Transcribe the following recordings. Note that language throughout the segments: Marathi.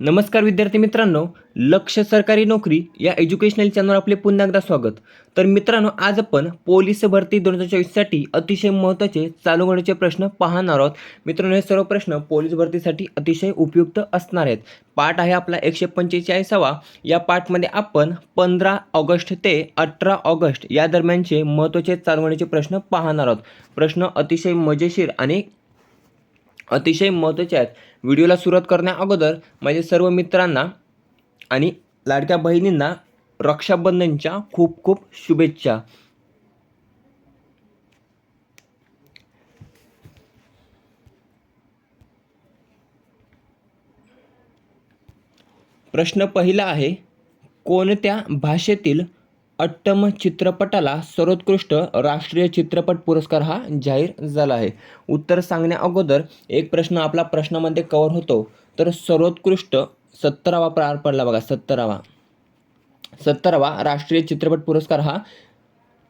नमस्कार विद्यार्थी मित्रांनो लक्ष सरकारी नोकरी या एज्युकेशनल चॅनलवर आपले पुन्हा एकदा स्वागत. तर मित्रांनो आज आपण पोलीस भरती दोन हजार चोवीससाठी अतिशय महत्त्वाचे चालू घडीचे प्रश्न पाहणार आहोत. मित्रांनो हे सर्व प्रश्न पोलीस भरतीसाठी अतिशय उपयुक्त असणार आहेत. पाठ आहे आपला एकशे पंचेचाळीसावा. या पाठमध्ये आपण पंधरा ऑगस्ट ते अठरा ऑगस्ट या दरम्यानचे महत्त्वाचे चालू घडीचे प्रश्न पाहणार आहोत. प्रश्न अतिशय मजेशीर आणि अतिशय महत्त्वाचे आहेत. व्हिडिओला सुरुवात करण्या अगोदर सर्व मित्रांना आणि लाडक्या बहिणींना रक्षाबंधनच्या खूप खूप शुभेच्छा. प्रश्न पहिला आहे कोणत्या भाषेतील अट्टम चित्रपटाला सर्वोत्कृष्ट राष्ट्रीय चित्रपट पुरस्कार हा जाहीर झाला आहे. उत्तर सांगण्या अगोदर एक प्रश्न आपला प्रश्नामध्ये कवर होतो. तर सर्वोत्कृष्ट सत्तरावा पार पडला बघा सत्तरावा. सत्तरावा राष्ट्रीय चित्रपट पुरस्कार हा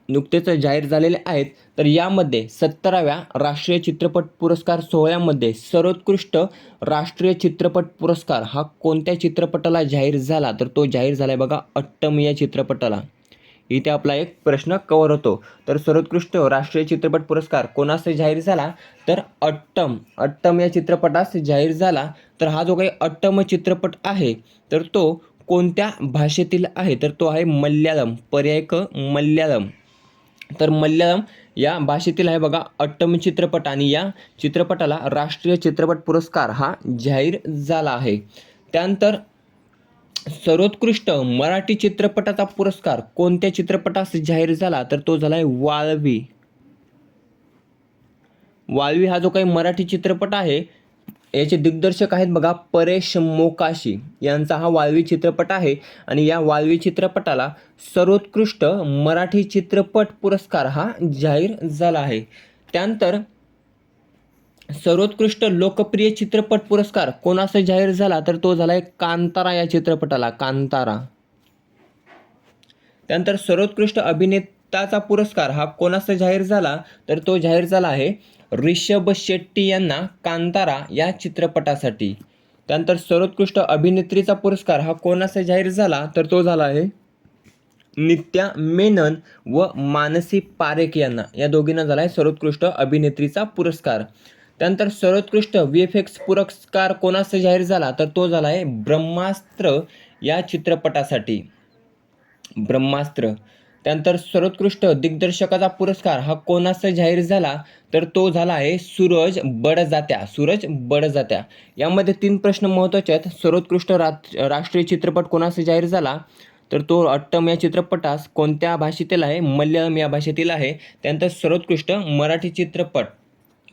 नुकतेच जाहीर झालेले आहेत. तर यामध्ये सत्तराव्या राष्ट्रीय चित्रपट पुरस्कार सोहळ्यामध्ये सर्वोत्कृष्ट राष्ट्रीय चित्रपट पुरस्कार हा कोणत्या चित्रपटाला जाहीर झाला? तर तो जाहीर झाला आहे बघा अट्टम या चित्रपटाला. इथे आपला एक प्रश्न कवर होतो. तर सर्वोत्कृष्ट राष्ट्रीय चित्रपट पुरस्कार कोणास जाहीर झाला? तर अट्टम. अट्टम या चित्रपटास जाहीर झाला. तर हा जो काही अट्टम चित्रपट आहे तर तो कोणत्या भाषेतील आहे? तर तो आहे मल्याळम. पर्याय क मल्याळम. तर मल्याळम या भाषेतील आहे बघा अट्टम चित्रपट. आणि या चित्रपटाला राष्ट्रीय चित्रपट पुरस्कार हा जाहीर झाला आहे. त्यानंतर सर्वोत्कृष्ट मराठी चित्रपटाचा पुरस्कार कोणत्या चित्रपटास जाहीर झाला? तर तो झाला आहे वाळवी. वाळवी हा जो काही मराठी चित्रपट आहे याचे दिग्दर्शक आहेत बघा परेश मोकाशी. यांचा हा वाळवी चित्रपट आहे आणि या वाळवी चित्रपटाला सर्वोत्कृष्ट मराठी चित्रपट पुरस्कार हा जाहीर झाला आहे. त्यानंतर सर्वोत्कृष्ट लोकप्रिय चित्रपट पुरस्कार कोणाचा जाहीर झाला तर तो झाला आहे कांतारा या चित्रपटाला कांतारा. त्यानंतर सर्वोत्कृष्ट अभिनेताचा पुरस्कार हा कोणाचा जाहीर झाला तर तो जाहीर झाला आहे ऋषभ शेट्टी यांना कांतारा या चित्रपटासाठी. त्यानंतर सर्वोत्कृष्ट अभिनेत्रीचा पुरस्कार हा कोणाचा जाहीर झाला तर तो झाला आहे नित्या मेनन व मानसी पारेख यांना. या दोघींना झाला आहे सर्वोत्कृष्ट अभिनेत्रीचा पुरस्कार. त्यानंतर सर्वोत्कृष्ट व्ही एफ एक्स पुरस्कार कोणाचा जाहीर झाला? तर तो झाला आहे ब्रह्मास्त्र या चित्रपटासाठी. ब्रह्मास्त्र. त्यानंतर सर्वोत्कृष्ट दिग्दर्शकाचा पुरस्कार हा कोणाचा जाहीर झाला? तर तो झाला आहे सूरज बडजात्या. सूरज बडजात्या. यामध्ये तीन प्रश्न महत्त्वाचे आहेत. सर्वोत्कृष्ट राष्ट्रीय चित्रपट कोणाचा जाहीर झाला? तर तो अट्टम या चित्रपटास कोणत्या भाषेतील आहे? मल्याळम या भाषेतील आहे. त्यानंतर सर्वोत्कृष्ट मराठी चित्रपट.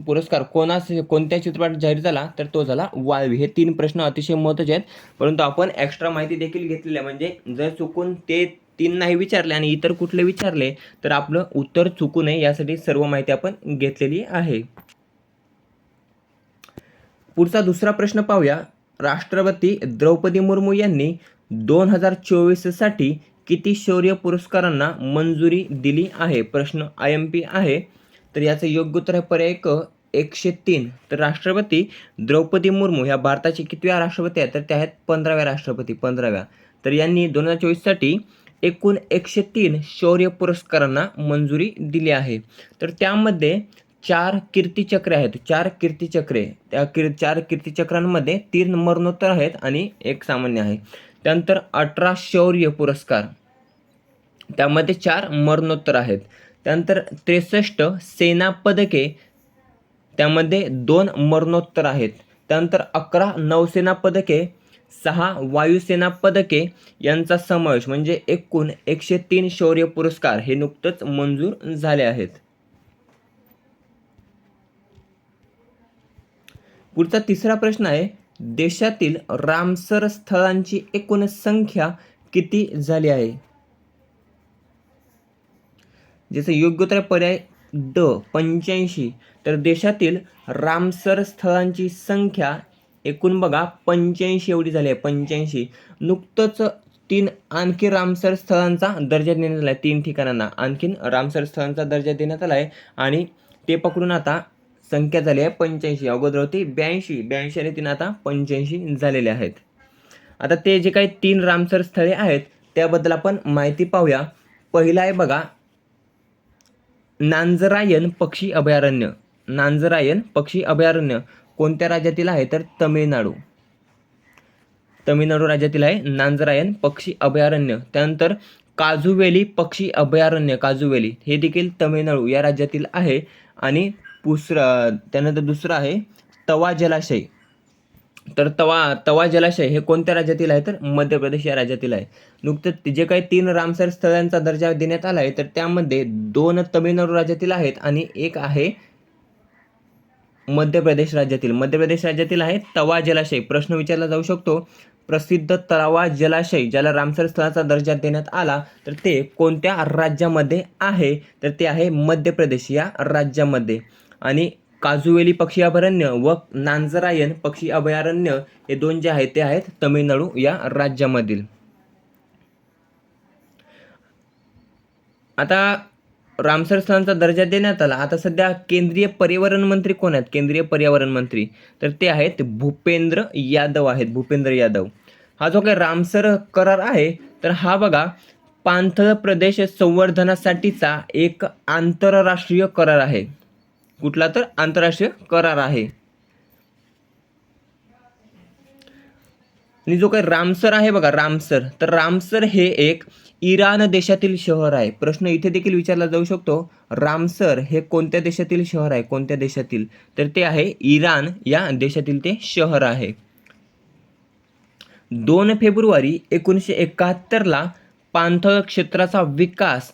पुरस्कार कोणास कोणत्या चित्रपटात जाहीर झाला तर तो झाला वाळवी. हे तीन प्रश्न अतिशय महत्त्वाचे आहेत. परंतु आपण एक्स्ट्रा माहिती देखील घेतलेल्या म्हणजे जर चुकून ते तीन नाही विचारले आणि इतर कुठले विचारले तर आपलं उत्तर चुकू नये यासाठी सर्व माहिती आपण घेतलेली आहे. पुढचा दुसरा प्रश्न पाहूया. राष्ट्रपती द्रौपदी मुर्मू यांनी दोन हजार चोवीससाठी किती शौर्य पुरस्कारांना मंजुरी दिली आहे? प्रश्न आय एम पी आहे. तर याचं योग्य उत्तर आहे पर्याय क एकशे तीन. तर राष्ट्रपती द्रौपदी मुर्मू ह्या भारताचे कितव्या राष्ट्रपती आहेत? तर त्या आहेत पंधराव्या राष्ट्रपती पंधराव्या. तर यांनी दोन हजार चोवीससाठी एकूण एकशे तीन शौर्य पुरस्कारांना मंजुरी दिली आहे. तर त्यामध्ये चार कीर्तीचक्रे आहेत. चार कीर्तीचक्रे. त्या किर चार कीर्तीचक्रांमध्ये तीन मरणोत्तर आहेत आणि एक सामान्य आहे. त्यानंतर अठरा शौर्य पुरस्कार. त्यामध्ये चार मरणोत्तर आहेत. त्यानंतर त्रेसष्ट सेना पदके त्यामध्ये दोन मरणोत्तर आहेत. त्यानंतर अकरा नौसेना पदके सहा वायुसेना पदके यांचा समावेश म्हणजे एकूण एकशे तीन शौर्य पुरस्कार हे नुकतंच मंजूर झाले आहेत. पुढचा तिसरा प्रश्न आहे देशातील रामसर स्थळांची एकूण संख्या किती झाली आहे? ज्याचं योग्य तर पर्याय ड पंच्याऐंशी. तर देशातील रामसर स्थळांची संख्या एकूण बघा पंच्याऐंशी एवढी झाली आहे पंच्याऐंशी. नुकतंच तीन आणखी रामसर स्थळांचा दर्जा देण्यात आला आहे तीन ठिकाणांना. आणखीन रामसर स्थळांचा दर्जा देण्यात आला आहे आणि ते पकडून आता संख्या झाली आहे पंच्याऐंशी. अगोदर होती ब्याऐंशी. ब्याऐंशी आणि तीन आता पंच्याऐंशी झालेले आहेत. आता ते जे काही तीन रामसर स्थळे आहेत त्याबद्दल आपण माहिती पाहूया. पहिला आहे बघा नांजरायन पक्षी अभयारण्य. नांजरायन पक्षी अभयारण्य. कोणत्या राज्यातील आहे तर तमिळनाडू. तमिळनाडू राज्यातील आहे नांजरायन पक्षी अभयारण्य. त्यानंतर काजूवेली पक्षी अभयारण्य काजूवेली. हे देखील तमिळनाडू या राज्यातील आहे. आणि पुसरा त्यानंतर दुसरं आहे तवा जलाशय. तर तवा तवा जलाशय हे कोणत्या राज्यातील आहे? तर मध्य प्रदेश या राज्यातील आहे. नुकतंच ते जे काही तीन रामसर स्थळांचा दर्जा देण्यात आला आहे तर त्यामध्ये दोन तमिळनाडू राज्यातील आहेत आणि एक आहे मध्य प्रदेश राज्यातील. मध्य प्रदेश राज्यातील आहे तवा जलाशय. प्रश्न विचारला जाऊ शकतो. प्रसिद्ध तलावा जलाशय ज्याला रामसर स्थळाचा दर्जा देण्यात आला तर ते कोणत्या राज्यामध्ये आहे? तर ते आहे मध्य प्रदेश या राज्यामध्ये. आणि काजुवेली पक्षी अभयारण्य व नांजरायन पक्षी अभयारण्य हे दोन जे आहेत ते आहेत तमिळनाडू या राज्यामधील. आता रामसर स्थळांचा दर्जा देण्यात आला. आता सध्या केंद्रीय पर्यावरण मंत्री कोण आहेत? केंद्रीय पर्यावरण मंत्री. तर ते आहेत भूपेंद्र यादव आहेत भूपेंद्र यादव. हा जो काही रामसर करार आहे तर हा बघा पाणथळ प्रदेश संवर्धनासाठीचा एक आंतरराष्ट्रीय करार आहे. कुठला तर आंतरराष्ट्रीय करार आहे. आणि जो काही रामसर आहे बघा रामसर. तर रामसर हे एक इराण देशातील शहर आहे. प्रश्न इथे देखील विचारला जाऊ शकतो रामसर हे कोणत्या देशातील शहर आहे? कोणत्या देशातील? तर ते आहे इराण या देशातील ते शहर आहे. दोन फेब्रुवारी एकोणीसशे एकाहत्तरला पाणथळ क्षेत्राचा विकास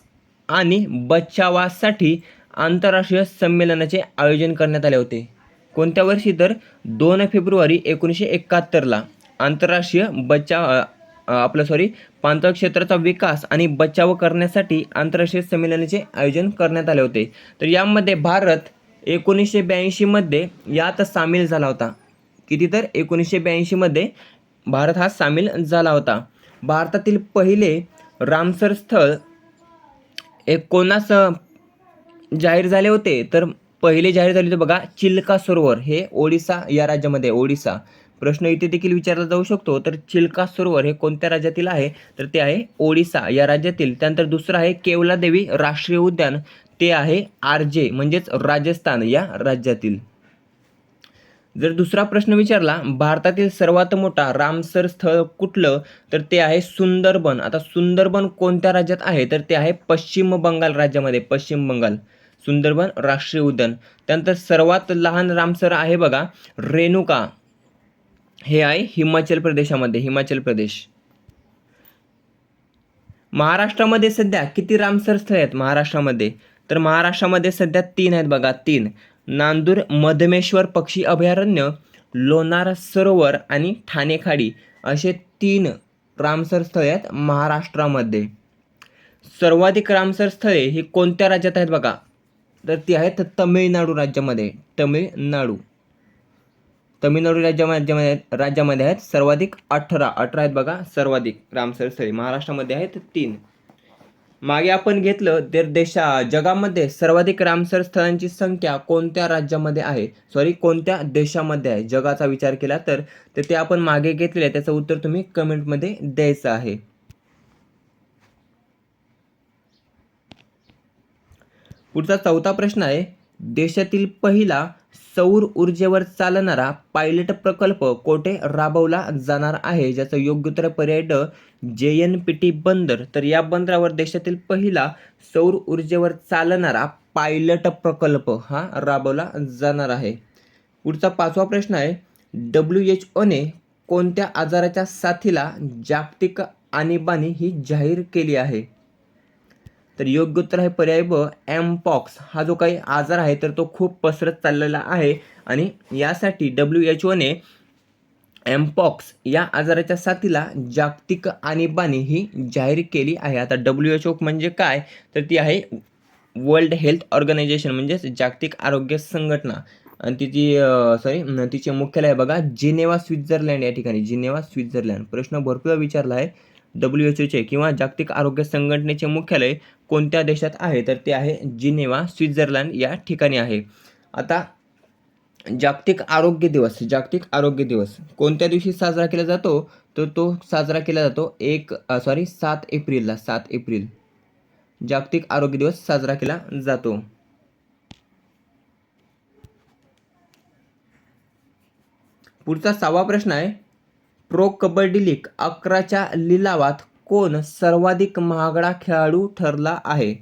आणि बचावासाठी आंतरराष्ट्रीय संमेलनाचे आयोजन करण्यात आले होते. कोणत्या वर्षी तर? दोन फेब्रुवारी एकोणीसशे एकाहत्तरला आंतरराष्ट्रीय बचाव आपलं सॉरी पाणथळ क्षेत्राचा विकास आणि बचाव करण्यासाठी आंतरराष्ट्रीय संमेलनाचे आयोजन करण्यात आले होते. तर यामध्ये भारत एकोणीसशे ब्याऐंशीमध्ये यात सामील झाला होता. किती तर? एकोणीसशे ब्याऐंशीमध्ये भारत हा सामील झाला होता. भारतातील पहिले रामसर स्थळ एकोणास जाहीर झाले होते. तर पहिले जाहीर झाले होते बघा चिल्का सरोवर. हे ओडिसा या राज्यामध्ये ओडिसा. प्रश्न इथे देखील विचारला जाऊ शकतो. तर चिल्का सरोवर हे कोणत्या राज्यातील आहे? तर ते आहे ओडिसा या राज्यातील. त्यानंतर दुसरं आहे केवला देवी राष्ट्रीय उद्यान. ते आहे आरजे म्हणजेच राजस्थान या राज्यातील. जर दुसरा प्रश्न विचारला भारतातील सर्वात मोठा रामसर स्थळ कुठलं? तर ते आहे सुंदरबन. आता सुंदरबन कोणत्या राज्यात आहे? तर ते आहे पश्चिम बंगाल राज्यामध्ये पश्चिम बंगाल. सुंदरबन राष्ट्रीय उद्यान. त्यानंतर सर्वात लहान रामसर आहे बघा रेणुका. हे आहे हिमाचल प्रदेशामध्ये हिमाचल प्रदेश. महाराष्ट्रामध्ये सध्या किती रामसर स्थळ आहेत महाराष्ट्रामध्ये? तर महाराष्ट्रामध्ये सध्या तीन आहेत बघा तीन. नांदूर मधमेश्वर पक्षी अभयारण्य लोणार सरोवर आणि ठाणेखाडी. असे तीन रामसर स्थळे आहेत महाराष्ट्रामध्ये. सर्वाधिक रामसर स्थळे ही कोणत्या राज्यात आहेत बघा? तर ती आहेत तमिळनाडू राज्यामध्ये. तमिळनाडू. तमिळनाडू राज्यामध्ये राज्यामध्ये आहेत सर्वाधिक अठरा. अठरा आहेत बघा सर्वाधिक. रामसर स्थळे महाराष्ट्रामध्ये आहेत तीन. मागे आपण घेतलं तर देशा जगामध्ये सर्वाधिक रामसर स्थळांची संख्या कोणत्या राज्यामध्ये आहे? सॉरी कोणत्या देशामध्ये आहे? जगाचा विचार केला तर तर ते आपण मागे घेतलेलं आहे त्याचं उत्तर तुम्ही कमेंटमध्ये द्यायचं आहे. पुढचा चौथा प्रश्न आहे देशातील पहिला सौर ऊर्जेवर चालणारा पायलट प्रकल्प कोठे राबवला जाणार आहे? ज्याचं योग्य उत्तर पर्याय ड जे एन पी टी बंदर. तर या बंदरावर देशातील पहिला सौर ऊर्जेवर चालणारा पायलट प्रकल्प हा राबवला जाणार आहे. पुढचा पाचवा प्रश्न आहे डब्ल्यू एच ओने कोणत्या आजाराच्या साथीला जागतिक आणीबाणी ही जाहीर केली आहे? तर योग्य उत्तर आहे पर्याय ब एमपॉक्स हा जो काही आजार आहे तर तो खूप पसरत चाललेला आहे. आणि यासाठी डब्ल्यू एच ओने एमपॉक्स या आजाराच्या साथीला जागतिक आणीबाणी ही जाहीर केली आहे. आता डब्ल्यू एच ओ म्हणजे काय? तर ती आहे वर्ल्ड हेल्थ ऑर्गनायझेशन म्हणजेच जागतिक आरोग्य संघटना. आणि तिची सॉरी तिचे मुख्यालय बघा जिनेवा स्वित्झर्लंड या ठिकाणी. Geneva Switzerland. प्रश्न भरपूर विचारला आहे डब्ल्यू एच ओचे किंवा जागतिक आरोग्य संघटनेचे मुख्यालय. कोणत्या देशात आहे तर ते आहे जिनेवा स्वित्झर्लंड या ठिकाणी आहे. आता जागतिक आरोग्य दिवस जागतिक आरोग्य दिवस. कोणत्या दिवशी साजरा केला जातो? तर तो साजरा केला जातो एक सॉरी सात एप्रिलला सात एप्रिल. जागतिक आरोग्य दिवस साजरा केला जातो. पुढचा सहावा प्रश्न आहे प्रो कबड्डी लीग अकराच्या लिलावात कोण सर्वाधिक महागडा खेळाडू ठरला आहे?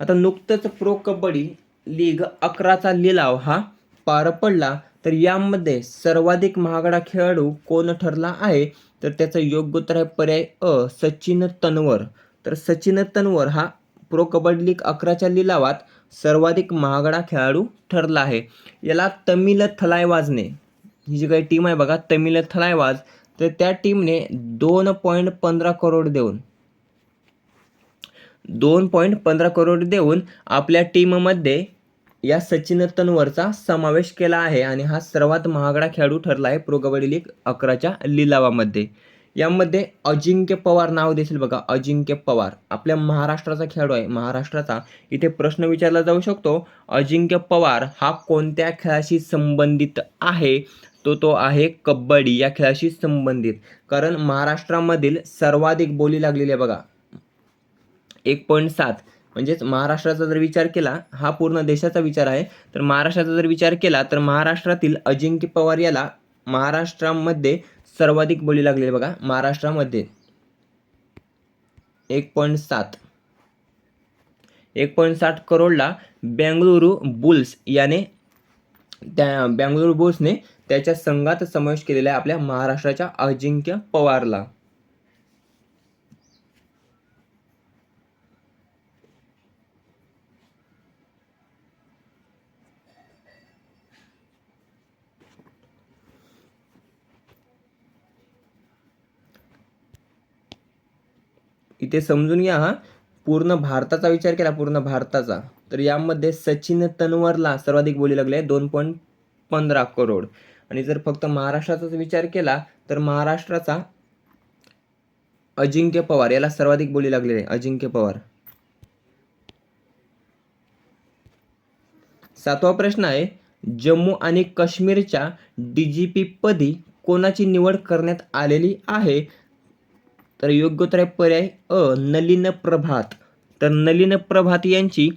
आता नुकतंच प्रो कबड्डी लीग अकराचा लिलाव हा पार पडला. तर यामध्ये सर्वाधिक महागडा खेळाडू कोण ठरला आहे? तर त्याचं योग्य उत्तर आहे पर्याय अ सचिन तन्वर. तर सचिन तन्वर हा प्रो कबड्डी लीग अकराच्या लिलावात सर्वाधिक महागडा खेळाडू ठरला आहे. याला तमिल थलायवाजने ही जी काही टीम आहे बघा तमिल थलायवाज तर त्या टीमने दोन पॉईंट पंधरा करोड देऊन दोन पॉईंट पंधरा करोड देऊन आपल्या टीममध्ये या सचिन तनवरचा समावेश केला आहे आणि हा सर्वात महागडा खेळाडू ठरला आहे प्रो कबड्डी लीग अकराच्या लिलावामध्ये. यामध्ये अजिंक्य पवार नाव देखील बघा अजिंक्य पवार. आपल्या महाराष्ट्राचा खेळाडू आहे. महाराष्ट्राचा इथे प्रश्न विचारला जाऊ शकतो अजिंक्य पवार हा कोणत्या खेळाशी संबंधित आहे? तो तो आहे कबड्डी या खेळाशी संबंधित. कारण महाराष्ट्रामधील सर्वाधिक बोली लागलेली आहे बघा. एक पॉईंट सात. म्हणजेच महाराष्ट्राचा जर विचार केला हा पूर्ण देशाचा विचार आहे. तर महाराष्ट्राचा जर विचार केला तर महाराष्ट्रातील अजिंक्य पवार याला महाराष्ट्रामध्ये सर्वाधिक बोली लागलेली आहे बघा. महाराष्ट्रामध्ये. एक पॉईंट सात. एक पॉईंट साठ करोडला बेंगळुरू बुल्स याने त्या बेंगळुरू बुल्सने त्याच्या संघात समावेश केलेला आहे आपल्या महाराष्ट्राच्या अजिंक्य पवारला. इथे समजून घ्या हा. पूर्ण भारताचा विचार केला पूर्ण भारताचा तर यामध्ये सचिन तन्वरला सर्वाधिक बोली लागले दोन पॉईंट पंधरा करोड. आणि जर फक्त महाराष्ट्राचाच विचार केला तर महाराष्ट्राचा अजिंक्य पवार याला सर्वाधिक बोली लागलेले आहे अजिंक्य पवार. सातवा प्रश्न आहे जम्मू आणि काश्मीरच्या डी जी पी पदी कोणाची निवड करण्यात आलेली आहे? तर योग्य पर्याय अ नलिन प्रभात. तर नलिन प्रभात यांची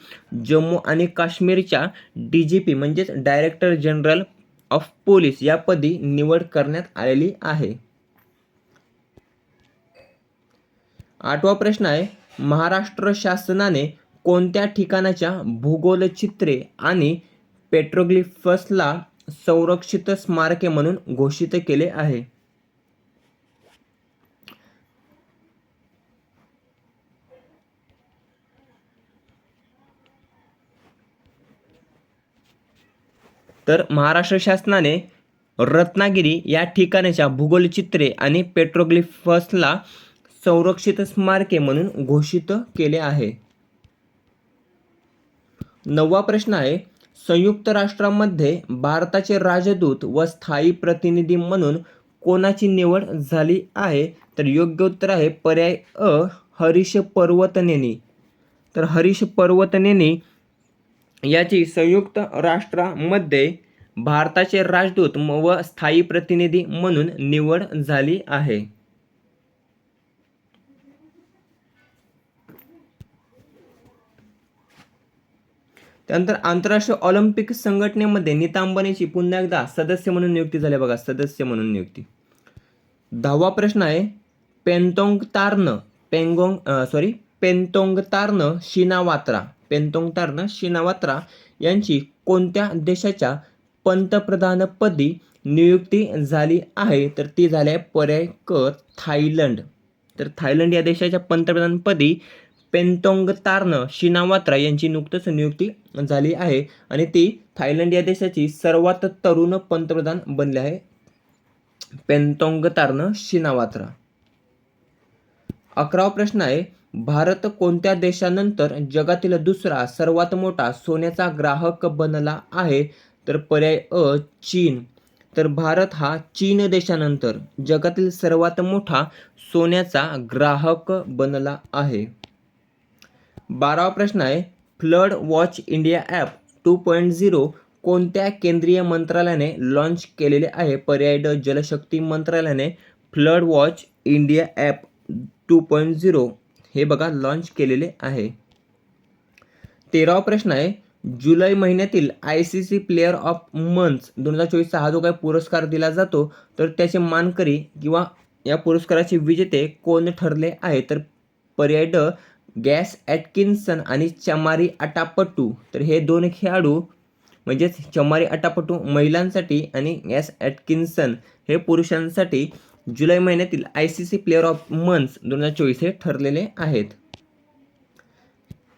जम्मू आणि काश्मीरच्या डी जी पी म्हणजेच डायरेक्टर जनरल ऑफ पोलीस या पदी निवड करण्यात आलेली आहे. आठवा प्रश्न आहे महाराष्ट्र शासनाने कोणत्या ठिकाणाच्या भूगोल चित्रे आणि पेट्रोग्लिफसला संरक्षित स्मारके म्हणून घोषित केले आहे? तर महाराष्ट्र शासनाने रत्नागिरी या ठिकाणाच्या भूगोलचित्रे आणि पेट्रोग्लिफसला संरक्षित स्मारके म्हणून घोषित केले आहे. नववा प्रश्न आहे संयुक्त राष्ट्रामध्ये भारताचे राजदूत व स्थायी प्रतिनिधी म्हणून कोणाची निवड झाली आहे? तर योग्य उत्तर आहे पर्याय अ हरीश पर्वतनेनी. तर हरीश पर्वतनेनी याची संयुक्त राष्ट्रामध्ये भारताचे राजदूत व स्थायी प्रतिनिधी म्हणून निवड झाली आहे. त्यानंतर आंतरराष्ट्रीय ऑलिम्पिक संघटनेमध्ये नीता अंबानीची पुन्हा एकदा सदस्य म्हणून नियुक्ती झाली बघा सदस्य म्हणून नियुक्ती. दहावा प्रश्न आहे Paetongtarn Paetong sorry Paetongtarn Shinawatra. Tarn Shinawatra यांची कोणत्या देशाच्या पंतप्रधानपदी नियुक्ती झाली आहे? तर ती झाली आहे पर्याय क थायलंड. तर थायलंड या देशाच्या पंतप्रधानपदी पेंतोंग तार्न शिनावात्रा यांची नुकतंच नियुक्ती झाली आहे आणि ती थायलंड या देशाची सर्वात तरुण पंतप्रधान बनले आहे. Paetongtarn Shinawatra. अकरावा प्रश्न आहे भारत कोणत्या देशानंतर जगातील दुसरा सर्वात मोठा सोन्याचा ग्राहक बनला आहे? तर पर्याय अ चीन. तर भारत हा चीन देशानंतर जगातील सर्वात मोठा सोन्याचा ग्राहक बनला आहे. बारावा प्रश्न आहे flood watch India app two point zero कोणत्या केंद्रीय मंत्रालयाने लॉन्च केलेले आहे? पर्याय ड जलशक्ती मंत्रालयाने flood watch India app two point zero. हे बघा लॉन्च केलेले आहे. तेरावा प्रश्न आहे. जुलै महिन्यातील I C C player of months दोन हजार चोवीसचा हा जो काही पुरस्कार दिला जातो तर त्याचे मानकरी किंवा या पुरस्काराचे विजेते कोण ठरले आहे? तर पर्याय ड गॅस ॲटकिन्सन आणि चमारी अटापट्टू तर हे दोन खेळाडू म्हणजेच चमारी अटापटू महिलांसाठी आणि गॅस ॲटकिन्सन हे पुरुषांसाठी जुलै महिन्यातील I C C player of months दोन हजार चोवीस हे ठरलेले आहेत.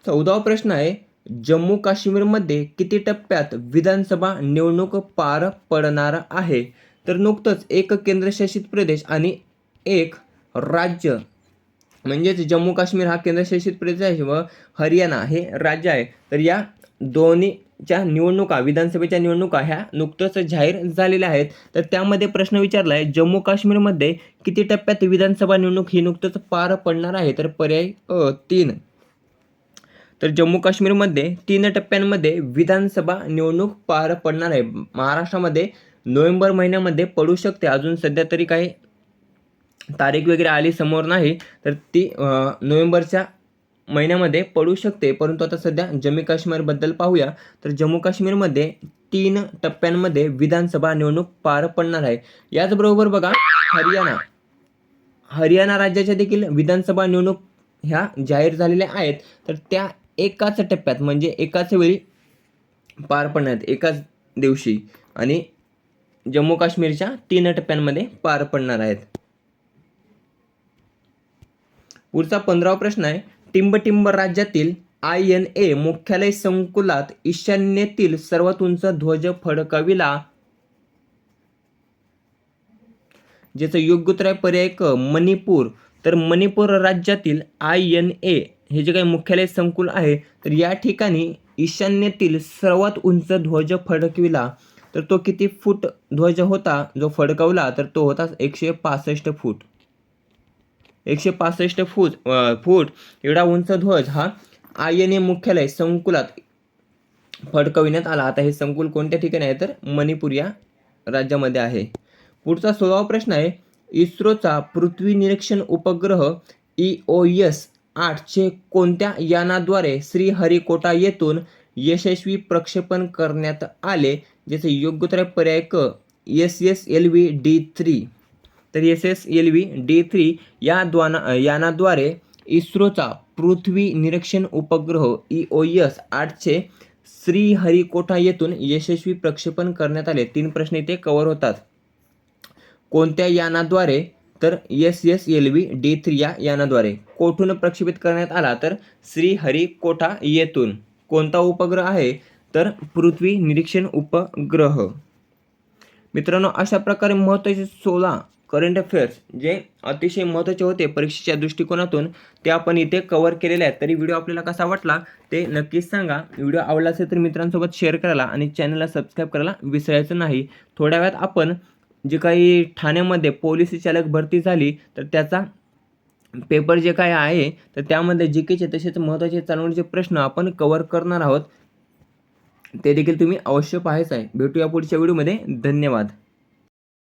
चौदावा प्रश्न आहे जम्मू काश्मीरमध्ये किती टप्प्यात विधानसभा निवडणूक पार पडणार आहे? तर नुकतंच एक केंद्रशासित प्रदेश आणि एक राज्य म्हणजेच जम्मू काश्मीर हा केंद्रशासित प्रदेश आहे व हरियाणा हे राज्य आहे. तर या दोन्हीच्या निवडणुका विधानसभेच्या निवडणुका ह्या नुकतंच जाहीर झालेल्या आहेत. तर त्यामध्ये प्रश्न विचारला आहे जम्मू काश्मीरमध्ये किती टप्प्यात विधानसभा निवडणूक ही नुकतंच पार पडणार आहे? तर पर्याय अ तीन. तर जम्मू काश्मीरमध्ये तीन टप्प्यांमध्ये विधानसभा निवडणूक पार पडणार आहे. महाराष्ट्रामध्ये नोव्हेंबर महिन्यामध्ये पडू शकते. अजून सध्या तरी काही तारीख वगैरे आली समोर नाही तर ती नोव्हेंबरच्या महिन्यामध्ये पडू शकते. परंतु आता सध्या जम्मू काश्मीरबद्दल पाहूया. तर जम्मू काश्मीरमध्ये तीन टप्प्यांमध्ये विधानसभा निवडणूक पार पडणार आहे. याचबरोबर बघा हरियाणा. हरियाणा राज्याच्या देखील विधानसभा निवडणूक ह्या जाहीर झालेल्या आहेत. तर त्या एकाच टप्प्यात म्हणजे एकाच वेळी पार पडण्यात एकाच दिवशी. आणि जम्मू काश्मीरच्या तीन टप्प्यांमध्ये पार पडणार आहेत. पुढचा पंधरावा प्रश्न आहे. टिंबटिंब राज्यातील आय एन ए मुख्यालय संकुलात ईशान्येतील सर्वात उंच ध्वज फडकविला. ज्याचं योग्य उत्तर आहे पर्याय क मणिपूर. तर मणिपूर राज्यातील आय एन ए हे जे काही मुख्यालय संकुल आहे तर या ठिकाणी ईशान्येतील सर्वात उंच ध्वज फडकविला. तर तो किती फूट ध्वज होता? जो फडकवला तर तो होता एकशे पासष्ट फूट. एकशे पासष्ट फूट फूट. एवढा उंच ध्वज हा आय एन ए मुख्यालय संकुलात फडकविण्यात आला. आता हे संकुल कोणत्या ठिकाणी आहे? तर मणिपूर या राज्यामध्ये आहे. पुढचा सोळावा प्रश्न आहे. इस्रोचा पृथ्वी निरीक्षण उपग्रह ई ओ एस आठचे कोणत्या यानाद्वारे श्रीहरिकोटा येथून यशस्वी प्रक्षेपण करण्यात आले? ज्याचे योग्य पर्याय क S S L V D three. तर S S L V D three या द्वाना यानाद्वारे इस्रोचा पृथ्वी निरीक्षण उपग्रह ई ओ एस आठचे श्रीहरिकोटा येथून यशस्वी प्रक्षेपण करण्यात आले. तीन प्रश्न इथे कव्हर होतात. कोणत्या यानाद्वारे? तर S S L V D three या यानाद्वारे. कोठून प्रक्षेपित करण्यात आला? तर श्रीहरिकोटा येथून. कोणता उपग्रह आहे? तर पृथ्वी निरीक्षण उपग्रह. मित्रांनो अशा प्रकारे महत्त्वाचे सोळा करंट अफेअर्स जे अतिशय महत्त्वाचे होते परीक्षेच्या दृष्टिकोनातून ते आपण इथे कवर केलेले आहेत. तरी व्हिडिओ आपल्याला कसा वाटला ते नक्कीच सांगा. व्हिडिओ आवडला असेल तर मित्रांसोबत शेअर करायला आणि चॅनलला सबस्क्राईब करायला विसरायचं नाही. थोड्या वेळात आपण जे काही ठाण्यामध्ये पोलीस चालक भरती झाली तर त्याचा पेपर जे काय आहे तर त्यामध्ये जी केचे तसेच महत्त्वाचे चालवणीचे प्रश्न आपण कवर करणार आहोत ते देखील तुम्ही अवश्य पाहायचं आहे. भेटूया पुढच्या व्हिडिओमध्ये धन्यवाद.